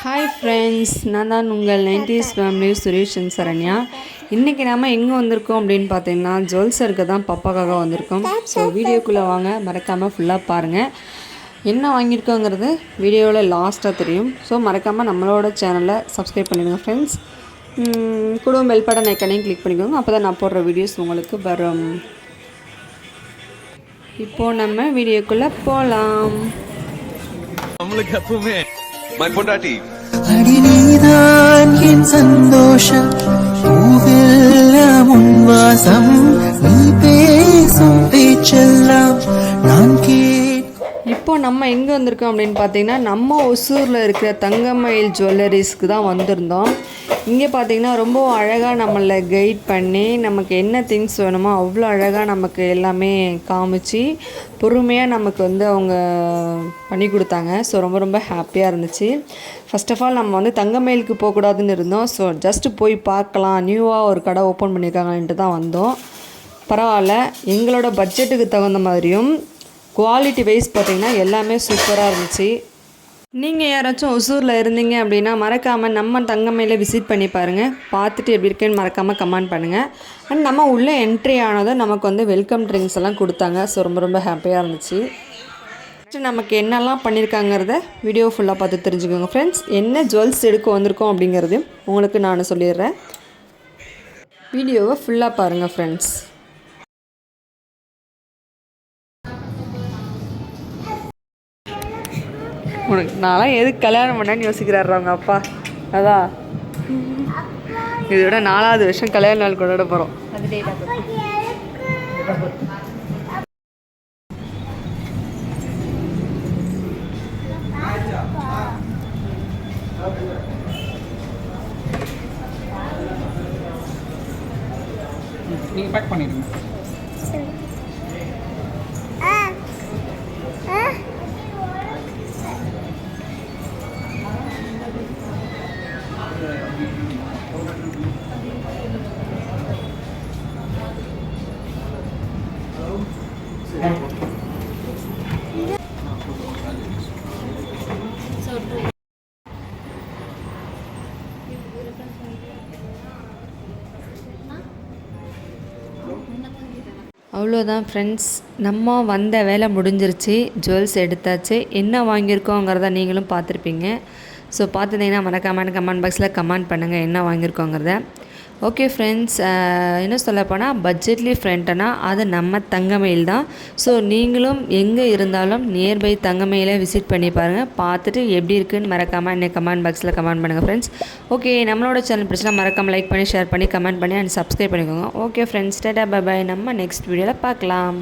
Hi friends நான் தான் உங்கள் நைன்டிஸ் ஃபேமிலி சுரேஷன் சரண்யா இன்றைக்கி நாம் எங்கே வந்திருக்கோம் அப்படின்னு பார்த்தீங்கன்னா ஜுவல்ஸருக்கு தான் பப்பாக்காக வந்திருக்கோம். ஸோ வீடியோக்குள்ளே வாங்க மறக்காமல் ஃபுல்லாக பாருங்கள் என்ன வாங்கியிருக்கோங்கிறது வீடியோவில் லாஸ்ட்டாக தெரியும். ஸோ மறக்காமல் நம்மளோட சேனலை சப்ஸ்கிரைப் பண்ணிடுங்க ஃப்ரெண்ட்ஸ் கூட பெல் பட்டன் ஐக்கனையும் கிளிக் பண்ணிக்கோங்க. அப்போ தான் நான் போடுற வீடியோஸ் உங்களுக்கு வரும். இப்போது நம்ம வீடியோக்குள்ளே போகலாம் நம்மளுக்கு எப்பவுமே மை பொண்டாட்டி. அடி நீதான் என் சந்தோஷம். பூவெல்லாம் உன் வாசம் நீ பேசும் பேச்சல் இப்போது நம்ம எங்கே வந்திருக்கோம் அப்படின்னு பார்த்தீங்கன்னா நம்ம ஒசூரில் இருக்கிற தங்கமயில் ஜுவல்லரிஸ்க்கு தான் வந்திருந்தோம். இங்கே பார்த்தீங்கன்னா ரொம்ப அழகாக நம்மளை கைட் பண்ணி நமக்கு என்ன திங்ஸ் வேணுமோ அவ்வளோ அழகாக நமக்கு எல்லாமே காமிச்சு பொறுமையாக நமக்கு வந்து அவங்க பண்ணி கொடுத்தாங்க. ஸோ ரொம்ப ரொம்ப ஹாப்பியாக இருந்துச்சு. ஃபர்ஸ்ட் ஆஃப் ஆல் நம்ம வந்து தங்கமயிலுக்கு போகக்கூடாதுன்னு இருந்தோம். ஸோ ஜஸ்ட்டு போய் பார்க்கலாம். நியூவாக ஒரு கடை ஓப்பன் பண்ணியிருக்காங்கன்ட்டு தான் வந்தோம். பரவாயில்ல. எங்களோட பட்ஜெட்டுக்கு தகுந்த மாதிரியும் குவாலிட்டி வைஸ் பார்த்திங்கன்னா எல்லாமே சூப்பராக இருந்துச்சு. நீங்கள் யாராச்சும் ஒசூரில் இருந்தீங்க அப்படின்னா மறக்காமல் நம்ம தங்கமையில் விசிட் பண்ணி பாருங்கள் பார்த்துட்டு எப்படி இருக்குன்னு மறக்காமல் கமெண்ட் பண்ணுங்கள் அண்ட் நம்ம உள்ளே என்ட்ரி ஆனதும் நமக்கு வந்து வெல்கம் ட்ரிங்க்ஸ் எல்லாம் கொடுத்தாங்க. ஸோ ரொம்ப ரொம்ப ஹாப்பியாக இருந்துச்சு. நெக்ஸ்ட்டு நமக்கு என்னெல்லாம் பண்ணியிருக்காங்கிறத வீடியோ ஃபுல்லாக பார்த்து தெரிஞ்சுக்கோங்க ஃப்ரெண்ட்ஸ் என்ன ஜுவல்ஸ் எடுக்க வந்திருக்கோம் அப்படிங்கிறது உங்களுக்கு நான் சொல்லிடுறேன். வீடியோவை ஃபுல்லாக பாருங்கள் ஃப்ரெண்ட்ஸ் உனக்கு நான்லாம் எதுக்கு கல்யாணம் பண்ணேன்னு யோசிக்கிறாரு அவங்க அப்பா. அதான் இதோட நாலாவது வருஷம் கல்யாண நாள் கொண்டாட போகிறோம் நீங்கள் பேக் பண்ணிடுங்க. அவ்வளோதான் ஃப்ரெண்ட்ஸ் நம்ம வந்த வேலை முடிஞ்சிருச்சு. ஜுவல்ஸ் எடுத்தாச்சு. என்ன வாங்கியிருக்கோங்கிறத நீங்களும் பார்த்துருப்பீங்க. ஸோ பார்த்துருந்தீங்கன்னா மறக்காமல் கமெண்ட் பாக்ஸில் கமெண்ட் பண்ணுங்கள் என்ன வாங்கியிருக்கோங்கிறத. ஓகே ஃப்ரெண்ட்ஸ் uh, என்ன சொல்ல போனால் பட்ஜெட்லி ஃப்ரெண்ட்னா அது நம்ம தங்கமயில் தான். ஸோ நீங்களும் எங்கே இருந்தாலும் நியர்பை தங்கமயில விசிட் பண்ணி பாருங்கள் பார்த்துட்டு எப்படி இருக்குன்னு மறக்காமல் என்னை கமெண்ட் பாக்ஸில் கமெண்ட் பண்ணுங்கள் ஃப்ரெண்ட்ஸ் ஓகே நம்மளோட சேனல் பிரச்சனை மறக்காமல் லைக் பண்ணி ஷேர் பண்ணி கமெண்ட் பண்ணி அண்ட் சப்ஸ்கிரைப் பண்ணிக்கோங்க. ஓகே ஃப்ரெண்ட்ஸ் டேட்டா பை நம்ம நெக்ஸ்ட் வீடியோவில் பார்க்கலாம்.